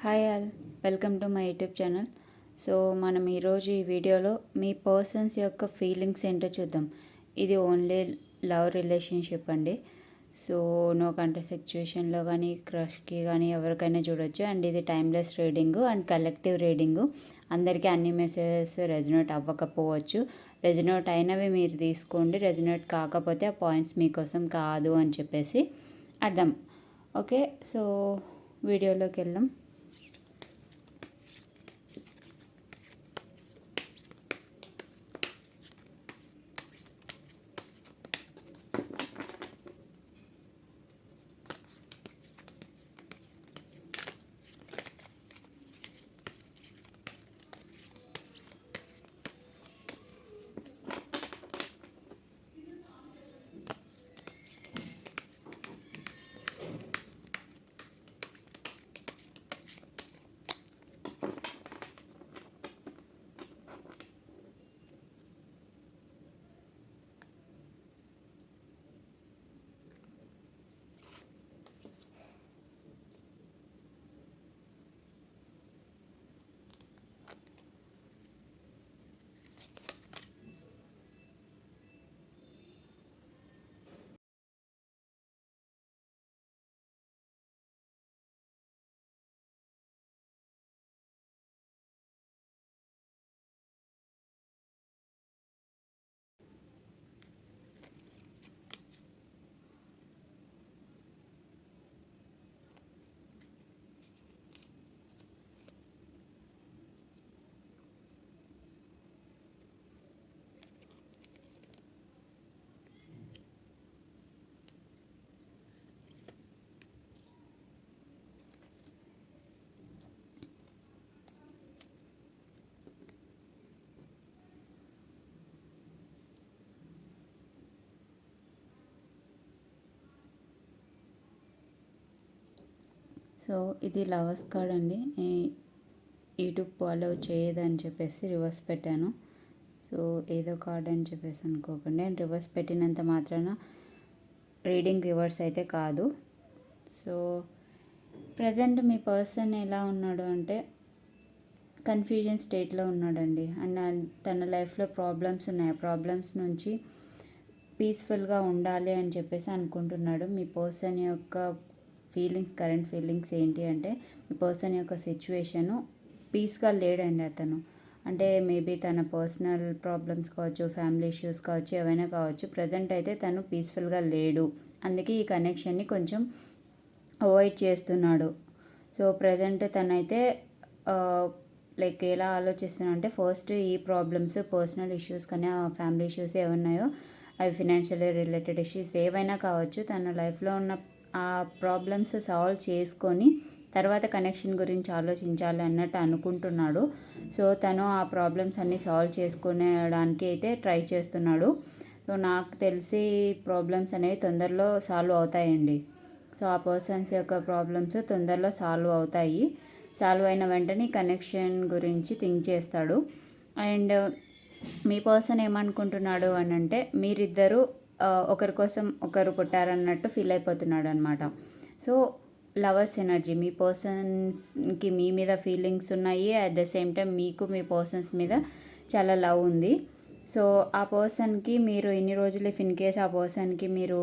Hi all welcome to my YouTube channel. So మనం ఈరోజు ఈ వీడియోలో మీ పర్సన్స్ యొక్క ఫీలింగ్స్ ఏంటో చూద్దాం. ఇది ఓన్లీ లవ్ రిలేషన్షిప్ అండి. సో నో కంటే సిచ్యువేషన్లో కానీ క్రష్కి కానీ ఎవరికైనా చూడొచ్చు. అండ్ ఇది timeless reading and collective reading. అందరికీ అన్ని మెసేజెస్ రెజినేట్ అవ్వకపోవచ్చు. రెజినేట్ అయినవి మీరు తీసుకోండి. రెజినేట్ కాకపోతే ఆ పాయింట్స్ మీకోసం కాదు అని చెప్పేసి అర్థం. ఓకే సో వీడియోలోకి వెళ్దాం. సో ఇది లవర్స్ కార్డ్ అండి. యూట్యూబ్ ఫాలో చేయదని చెప్పేసి రివర్స్ పెట్టాను. సో ఏదో కార్డ్ అని చెప్పేసి అనుకోకండి. అండ్ రివర్స్ పెట్టినంత మాత్రాన రీడింగ్ రివర్స్ అయితే కాదు. సో ప్రజెంట్ మీ పర్సన్ ఎలా ఉన్నాడు అంటే కన్ఫ్యూజన్ స్టేట్లో ఉన్నాడండి. అండ్ తన లైఫ్లో ప్రాబ్లమ్స్ ఉన్నాయి. ఆ ప్రాబ్లమ్స్ నుంచి పీస్ఫుల్గా ఉండాలి అని చెప్పేసి అనుకుంటున్నాడు. మీ పర్సన్ యొక్క ఫీలింగ్స్ కరెంట్ ఫీలింగ్స్ ఏంటి అంటే ఈ పర్సన్ యొక్క సిచ్యువేషను పీస్గా లేడండి అతను. అంటే మేబీ తన పర్సనల్ ప్రాబ్లమ్స్ కావచ్చు ఫ్యామిలీ ఇష్యూస్ కావచ్చు ఏవైనా కావచ్చు ప్రజెంట్ అయితే తను పీస్ఫుల్గా లేడు. అందుకే ఈ కనెక్షన్ని కొంచెం అవాయిడ్ చేస్తున్నాడు. సో ప్రజెంట్ తనైతే లైక్ ఎలా ఆలోచిస్తున్నా అంటే ఫస్ట్ ఈ ప్రాబ్లమ్స్ పర్సనల్ ఇష్యూస్ కానీ ఫ్యామిలీ ఇష్యూస్ ఏమున్నాయో అవి ఫినాన్షియల్ రిలేటెడ్ ఇష్యూస్ ఏవైనా కావచ్చు తన లైఫ్లో ఉన్న ఆ ప్రాబ్లమ్స్ సాల్వ్ చేసుకొని తర్వాత కనెక్షన్ గురించి ఆలోచించాలి అన్నట్టు అనుకుంటున్నాడు. సో తను ఆ ప్రాబ్లమ్స్ అన్నీ సాల్వ్ చేసుకునేడానికి అయితే ట్రై చేస్తున్నాడు. సో నాకు తెలిసి ప్రాబ్లమ్స్ అనేవి తొందరలో సాల్వ్ అవుతాయండి. సో ఆ పర్సన్స్ యొక్క ప్రాబ్లమ్స్ తొందరలో సాల్వ్ అవుతాయి. సాల్వ్ అయిన వెంటనే కనెక్షన్ గురించి థింక్ చేస్తాడు. అండ్ మీ పర్సన్ ఏమనుకుంటున్నాడు అని అంటే మీరిద్దరూ ఒకరి కోసం ఒకరు పుట్టారన్నట్టు ఫీల్ అయిపోతున్నాడు అనమాట సో లవర్స్ ఎనర్జీ మీ పర్సన్స్కి మీ మీద ఫీలింగ్స్ ఉన్నాయి అట్ ద సేమ్ టైం మీకు మీ పర్సన్స్ మీద చాలా లవ్ ఉంది. సో ఆ పర్సన్కి మీరు ఇన్ని రోజులు ఇఫ్ ఇన్ కేస్ ఆ పర్సన్కి మీరు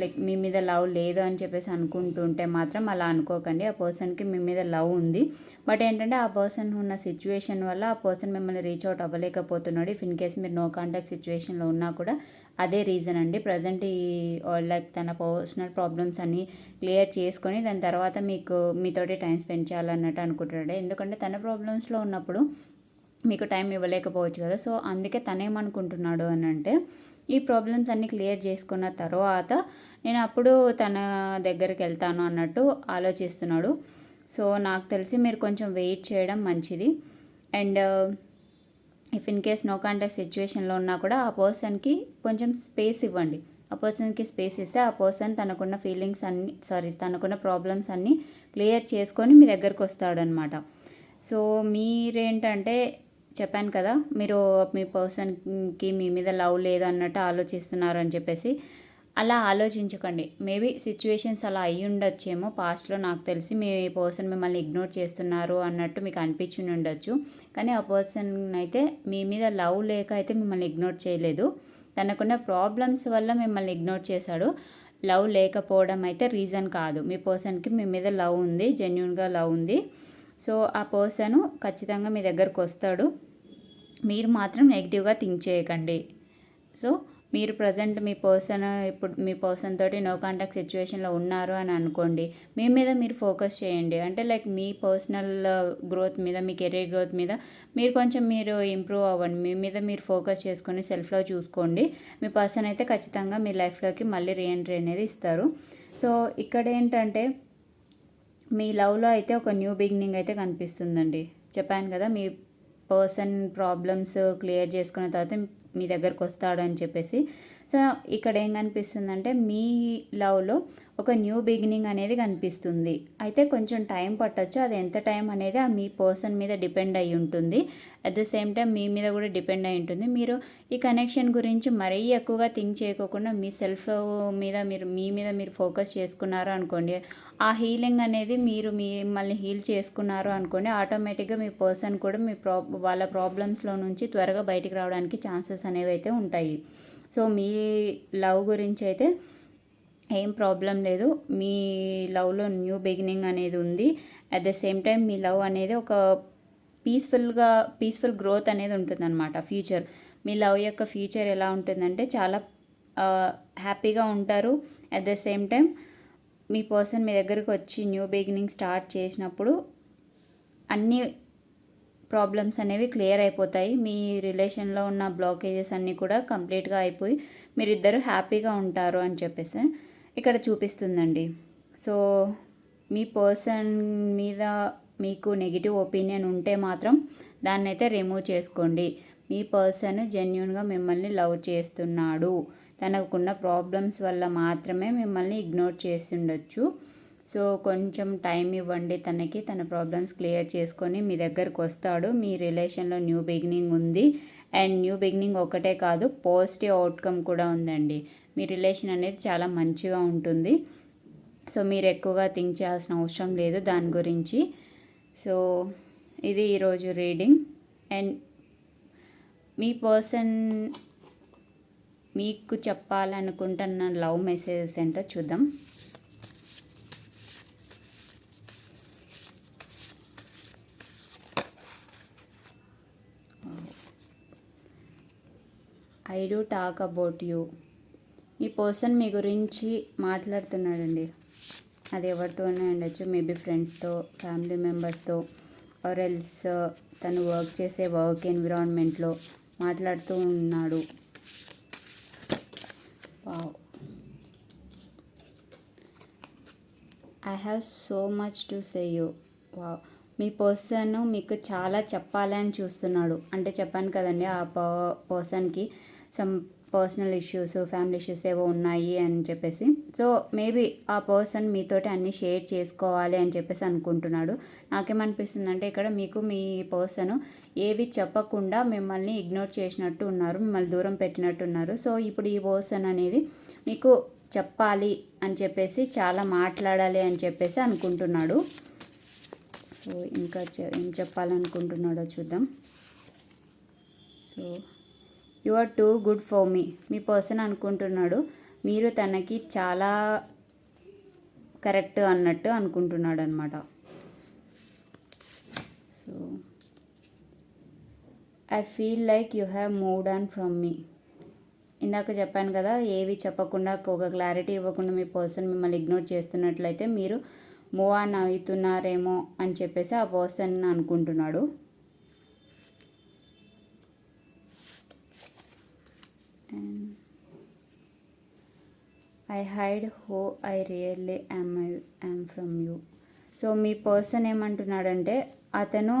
లైక్ మీ మీద లవ్ లేదు అని చెప్పేసి అనుకుంటుంటే మాత్రం అలా అనుకోకండి. ఆ పర్సన్కి మీ మీద లవ్ ఉంది. బట్ ఏంటంటే ఆ పర్సన్ ఉన్న సిచ్యువేషన్ వల్ల ఆ పర్సన్ మిమ్మల్ని రీచ్ అవుట్ అవ్వలేకపోతున్నాడు. ఇఫ్ ఇన్ కేస్ మీరు నో కాంటాక్ట్ సిచ్యువేషన్లో ఉన్నా కూడా అదే రీజన్ అండి. ప్రజెంట్ ఈ లైక్ తన పర్సనల్ ప్రాబ్లమ్స్ అన్ని క్లియర్ చేసుకొని దాని తర్వాత మీకు మీతోటి టైం స్పెండ్ చేయాలన్నట్టు అనుకుంటున్నాడు. ఎందుకంటే తన ప్రాబ్లమ్స్లో ఉన్నప్పుడు మీకు టైం ఇవ్వలేకపోవచ్చు కదా. సో అందుకే తనేమనుకుంటున్నాడు అని అంటే ఈ ప్రాబ్లమ్స్ అన్నీ క్లియర్ చేసుకున్న తర్వాత నేను అప్పుడు తన దగ్గరికి వెళ్తాను అన్నట్టు ఆలోచిస్తున్నాడు. సో నాకు తెలిసి మీరు కొంచెం వెయిట్ చేయడం మంచిది. And if in case no contact సిచ్యువేషన్లో ఉన్నా కూడా ఆ పర్సన్కి కొంచెం స్పేస్ ఇవ్వండి. ఆ పర్సన్కి స్పేస్ ఇస్తే ఆ పర్సన్ తనకున్న ఫీలింగ్స్ అన్ని సారీ తనకున్న ప్రాబ్లమ్స్ అన్నీ క్లియర్ చేసుకొని మీ దగ్గరకు వస్తాడనమాట సో మీరేంటంటే చెప్పాను కదా మీరు మీ పర్సన్కి మీ మీద లవ్ లేదు అన్నట్టు ఆలోచిస్తున్నారు అని చెప్పేసి. అలా ఆలోచించకండి. మేబీ సిచ్యువేషన్స్ అలా అయ్యి ఉండొచ్చేమో పాస్ట్లో నాకు తెలిసి మీ పర్సన్ మిమ్మల్ని ఇగ్నోర్ చేస్తున్నారు అన్నట్టు మీకు అనిపించి ఉండొచ్చు. కానీ ఆ పర్సన్ అయితే మీ మీద లవ్ లేక అయితే మిమ్మల్ని ఇగ్నోర్ చేయలేదు. తనకున్న ప్రాబ్లమ్స్ వల్ల మిమ్మల్ని ఇగ్నోర్ చేశాడు. లవ్ లేకపోవడం అయితే రీజన్ కాదు. మీ పర్సన్కి మీ మీద లవ్ ఉంది జెన్యున్గా లవ్ ఉంది. సో ఆ పర్సన్ ఖచ్చితంగా మీ దగ్గరకు వస్తాడు. మీరు మాత్రం నెగిటివ్గా థింక్ చేయకండి. సో మీరు ప్రజెంట్ మీ పర్సన్ ఇప్పుడు మీ పర్సన్ తోటి నో కాంటాక్ట్ సిచ్యువేషన్లో ఉన్నారు అని అనుకోండి మీ మీద మీరు ఫోకస్ చేయండి. అంటే లైక్ మీ పర్సనల్ గ్రోత్ uh, మీద మీ కెరీర్ గ్రోత్ మీద మీరు కొంచెం మీరు ఇంప్రూవ్ అవ్వండి. మీ మీద మీరు ఫోకస్ చేసుకొని సెల్ఫ్లో చూసుకోండి. మీ పర్సన్ అయితే ఖచ్చితంగా మీ లైఫ్లోకి మళ్ళీ రీఎంట్రీ అనేది ఇస్తారు. సో ఇక్కడ ఏంటంటే మీ లవ్లో అయితే ఒక న్యూ బిగినింగ్ అయితే కనిపిస్తుందండి. చెప్పాను కదా మీ పర్సన్ ప్రాబ్లమ్స్ క్లియర్ చేసుకున్న తర్వాత మీ దగ్గరకు వస్తాడు అని చెప్పేసి. సో ఇక్కడ ఏం కనిపిస్తుందంటే మీ లవ్లో ఒక న్యూ బిగినింగ్ అనేది కనిపిస్తుంది. అయితే కొంచెం టైం పట్టచ్చు. అది ఎంత టైం అనేది ఆ మీ పర్సన్ మీద డిపెండ్ అయి ఉంటుంది. అట్ ద సేమ్ టైం మీ మీద కూడా డిపెండ్ అయి ఉంటుంది. మీరు ఈ కనెక్షన్ గురించి మరీ ఎక్కువగా థింక్ చేయకోకుండా మీ సెల్ఫ్ మీద మీరు మీ మీద మీరు ఫోకస్ చేసుకున్నారు అనుకోండి ఆ హీలింగ్ అనేది మీరు మిమ్మల్ని హీల్ చేసుకున్నారు అనుకోండి ఆటోమేటిక్గా మీ పర్సన్ కూడా మీ ప్రా వాళ్ళ ప్రాబ్లమ్స్లో నుంచి త్వరగా బయటికి రావడానికి ఛాన్సెస్ అనేవి అయితే ఉంటాయి. సో మీ లవ్ గురించి అయితే ఏం ప్రాబ్లం లేదు. మీ లవ్లో న్యూ బిగినింగ్ అనేది ఉంది. అట్ ద సేమ్ టైం మీ లవ్ అనేది ఒక పీస్ఫుల్గా పీస్ఫుల్ గ్రోత్ అనేది ఉంటుందన్నమాట ఫ్యూచర్. మీ లవ్ యొక్క ఫ్యూచర్ ఎలా ఉంటుందంటే చాలా హ్యాపీగా ఉంటారు. అట్ ద సేమ్ టైం మీ పర్సన్ మీ దగ్గరికి వచ్చి న్యూ బిగినింగ్ స్టార్ట్ చేసినప్పుడు అన్ని ప్రాబ్లమ్స్ అనేవి క్లియర్ అయిపోతాయి. మీ రిలేషన్లో ఉన్న బ్లాకేజెస్ అన్నీ కూడా కంప్లీట్గా అయిపోయి మీరిద్దరు హ్యాపీగా ఉంటారు అని చెప్పేసి. ఇక్కడ చూపిస్తుందండి. సో మీ పర్సన్ మీద మీకు నెగిటివ్ ఒపీనియన్ ఉంటే మాత్రం దాన్ని అయితే రిమూవ్ చేసుకోండి. మీ పర్సన్ జెన్యున్గా మిమ్మల్ని లవ్ చేస్తున్నాడు. తనకున్న ప్రాబ్లమ్స్ వల్ల మాత్రమే మిమ్మల్ని ఇగ్నోర్ చేస్తుండొచ్చు. సో కొంచెం టైం ఇవ్వండి తనకి. తన ప్రాబ్లమ్స్ క్లియర్ చేసుకొని మీ దగ్గరకు వస్తాడు. మీ రిలేషన్లో న్యూ బిగినింగ్ ఉంది. అండ్ న్యూ బిగినింగ్ ఒకటే కాదు పాజిటివ్ అవుట్కమ్ కూడా ఉందండి. మీ రిలేషన్ అనేది చాలా మంచిగా ఉంటుంది. సో మీరు ఎక్కువగా థింక్ చేయాల్సిన అవసరం లేదు దాని గురించి. సో ఇది ఈరోజు రీడింగ్. అండ్ మీ పర్సన్ మీకు చెప్పాలనుకుంటున్న లవ్ మెసేజెస్ ఏంటో చూద్దాం. I do talk about you. ఈ పర్సన్ మీ గురించి మాట్లాడుతున్నాడండి. అది ఎవరితోనే ఉండొచ్చు. మేబీ ఫ్రెండ్స్తో ఫ్యామిలీ మెంబర్స్తో ఆర్ ఎల్స్ తను వర్క్ చేసే వర్క్ ఎన్విరాన్మెంట్లో మాట్లాడుతూ ఉన్నాడు. Wow. I have so much to say you. Wow. Me person మీకు చాలా చెప్పాలని చూస్తున్నాడు. అంటే చెప్పాను కదండి ఆ పర్సన్కి some personal issues family issues ఏవో ఉన్నాయి అని చెప్పేసి. సో మేబీ ఆ పర్సన్ మీతోటి అన్నీ షేర్ చేసుకోవాలి అని చెప్పేసి అనుకుంటున్నాడు. నాకేమనిపిస్తుంది అంటే ఇక్కడ మీకు మీ పర్సన్ ఏవి చెప్పకుండా మిమ్మల్ని ఇగ్నోర్ చేసినట్టు ఉన్నారు మిమ్మల్ని దూరం పెట్టినట్టు ఉన్నారు. సో ఇప్పుడు ఈ పర్సన్ అనేది మీకు చెప్పాలి అని చెప్పేసి చాలా మాట్లాడాలి అని చెప్పేసి అనుకుంటున్నాడు. సో ఇంకా ఏం చెప్పాలనుకుంటున్నాడో చూద్దాం. So you are too good for me. Me person అనుకుంటున్నాడు మీరు తనకి చాలా కరెక్ట్ అన్నట్టు అనుకుంటున్నాడు అనమాట so I feel like you have moved on from me ఇందాక చెప్పాను కదా ఏవి చెప్పకుండా ఒక క్లారిటీ ఇవ్వకుండా మీ పర్సన్ మిమ్మల్ని ఇగ్నోర్ చేస్తున్నట్లయితే మీరు మూవ్ ఆన్ అవుతున్నారేమో అని చెప్పేసి ఆ పర్సన్ అనుకుంటున్నాడు. And I hide how I really am I am from you so me person ఏమంటున్నాడంటే అతను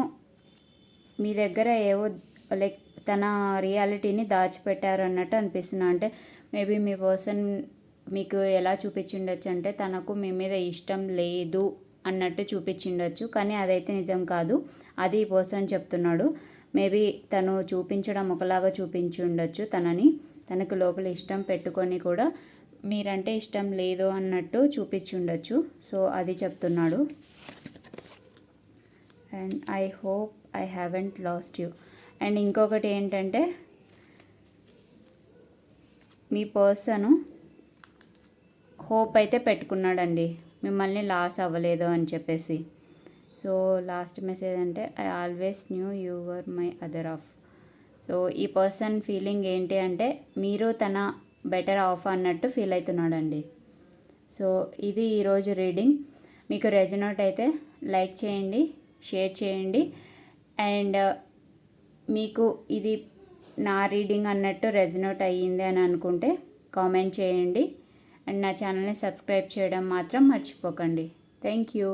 మీ దగ్గర ఏవో లైక్ తన రియాలిటీని దాచిపెట్టారు అన్నట్టు అనిపిస్తుంది. అంటే మేబీ మీ పర్సన్ మీకు ఎలా చూపించిండొచ్చు అంటే తనకు మీ మీద ఇష్టం లేదు అన్నట్టు చూపించిండొచ్చు. కానీ అదైతే నిజం కాదు. అది ఈ పర్సన్ చెప్తున్నాడు. మేబీ తను చూపించడం ఒకలాగా చూపించి ఉండొచ్చు తనని. తనకు లోపల ఇష్టం పెట్టుకొని కూడా మీరంటే ఇష్టం లేదు అన్నట్టు చూపించుండొచ్చు. సో అది చెప్తున్నాడు. And I hope I haven't lost you and ఇంకొకటి ఏంటంటే మీ పర్సను హోప్ అయితే పెట్టుకున్నాడండి. మిమ్మల్ని లాస్ అవ్వలేదు అని చెప్పేసి. సో లాస్ట్ మెసేజ్ అంటే I always knew you're my other half so ఈ పర్సన్ ఫీలింగ్ ఏంటి అంటే మీరు తన బెటర్ ఆఫ్ అన్నట్టు ఫీల్ అవుతున్నాడండి. సో ఇది ఈరోజు రీడింగ్. మీకు రెజనోట్ అయితే లైక్ చేయండి షేర్ చేయండి. అండ్ మీకు ఇది నా రీడింగ్ అన్నట్టు రెజనోట్ అయ్యింది అని అనుకుంటే కామెంట్ చేయండి. అండ్ నా ఛానల్ని సబ్స్క్రైబ్ చేయడం మాత్రం మర్చిపోకండి. Thank you.